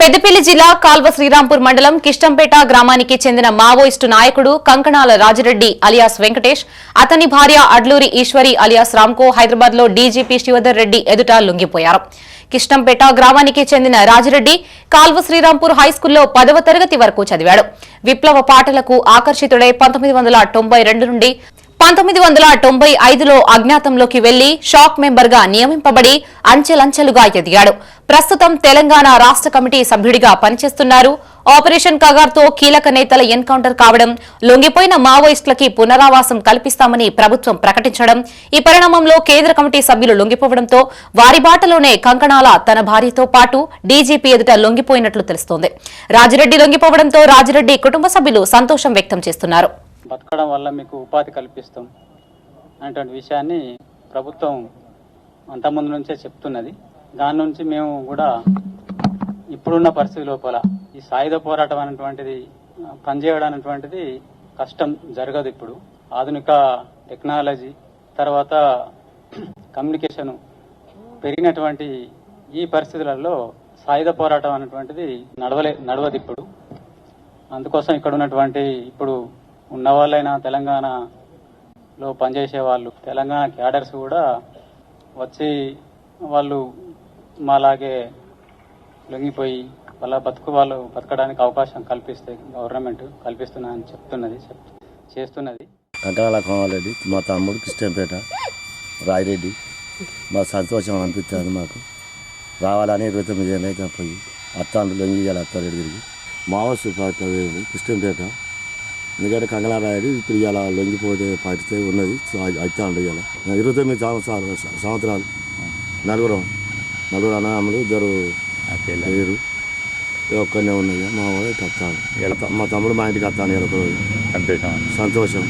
పెద్దపల్లి జిల్లా కాల్వ శ్రీరాంపూర్ మండలం కిష్టంపేట గ్రామానికి చెందిన మావోయిస్టు నాయకుడు కంకణాల రాజిరెడ్డి అలియాస్ వెంకటేష్ అతని భార్య అడ్లూరి ఈశ్వరి అలియాస్ రామ్కో హైదరాబాద్లో డీజీపీ శివధర్ రెడ్డి ఎదుట లొంగిపోయారు. కిష్టంపేట గ్రామానికి చెందిన రాజిరెడ్డి కాల్వ శ్రీరాంపూర్ హైస్కూల్లో పదవ తరగతి వరకు చదివాడు. విప్లవ పాటలకు ఆకర్షితుడై పంతొమ్మిది వందల తొంభై రెండు నుండి పంతొమ్మిది వందల తొంభై ఐదులో అజ్ఞాతంలోకి వెళ్ళి షాక్ మెంబర్గా నియమింపబడి అంచెలంచెలుగా ఎదిగాడు. ప్రస్తుతం తెలంగాణ రాష్ట్ర కమిటీ సభ్యుడిగా పనిచేస్తున్నారు. ఆపరేషన్ కగార్తో కీలక నేతల ఎన్కౌంటర్ కావడం లొంగిపోయిన మావోయిస్టులకి పునరావాసం కల్పిస్తామని ప్రభుత్వం ప్రకటించడం ఈ పరిణామంలో కేంద్ర కమిటీ సభ్యులు లొంగిపోవడంతో వారి బాటలోనే కంకణాల తన భార్యతో పాటు డీజీపీ ఎదుట లొంగిపోయినట్లు తెలుస్తోంది. రాజిరెడ్డి లొంగిపోవడంతో రాజిరెడ్డి కుటుంబ సభ్యులు సంతోషం వ్యక్తం చేస్తున్నారు. బతకడం వల్ల మీకు ఉపాధి కల్పిస్తాం అనేటువంటి విషయాన్ని ప్రభుత్వం అంతకుముందు నుంచే చెప్తున్నది. దాని నుంచి మేము కూడా ఇప్పుడున్న పరిస్థితి లోపల ఈ సాయుధ పోరాటం అనేటువంటిది పనిచేయడం అనేటువంటిది కష్టం జరగదు ఇప్పుడు. ఆధునిక టెక్నాలజీ తర్వాత కమ్యూనికేషన్ పెరిగినటువంటి ఈ పరిస్థితులలో సాయుధ పోరాటం అనేటువంటిది నడవలే నడవదు ఇప్పుడు. అందుకోసం ఇక్కడ ఉన్నటువంటి ఇప్పుడు ఉన్నవాళ్ళైనా తెలంగాణలో పనిచేసే వాళ్ళు తెలంగాణ క్యాడర్స్ కూడా వచ్చి వాళ్ళు మాలాగే లొంగిపోయి వాళ్ళ బతుకు వాళ్ళు బతకడానికి అవకాశం కల్పిస్తే గవర్నమెంట్ కల్పిస్తున్నదని చెప్తున్నది చేస్తున్నది. కంకరాల కోమారెడ్డి మా తమ్ముడు కృష్ణంపేట రాయిరెడ్డి మా సంతోషం అనిపిస్తుంది మాకు. రావాలని ఇరవై తొమ్మిది ఏళ్ళు అయితే పోయి అత్తాండ్రు లొంగి అత్తారెడ్డి తిరిగి. మావోసు పార్టీ కృష్ణంపేట ఎందుకంటే కంగళారాయుడు ఇప్పుడు ఇలా లొంగిపోతే పార్టీ ఉన్నది అత్తాండ్రు ఇవాళ ఇరవై తొమ్మిది సంవత్సరాలు సంవత్సరాలు. నలుగురు. నలుగురు అన్నదమ్ములు ఇద్దరు లేరు. ఒక్కనే ఉన్నాయి మా వాడు అత్తాను. మా తమ్ముడు మా ఇంటికి వస్తాను ఇలా సంతోషం.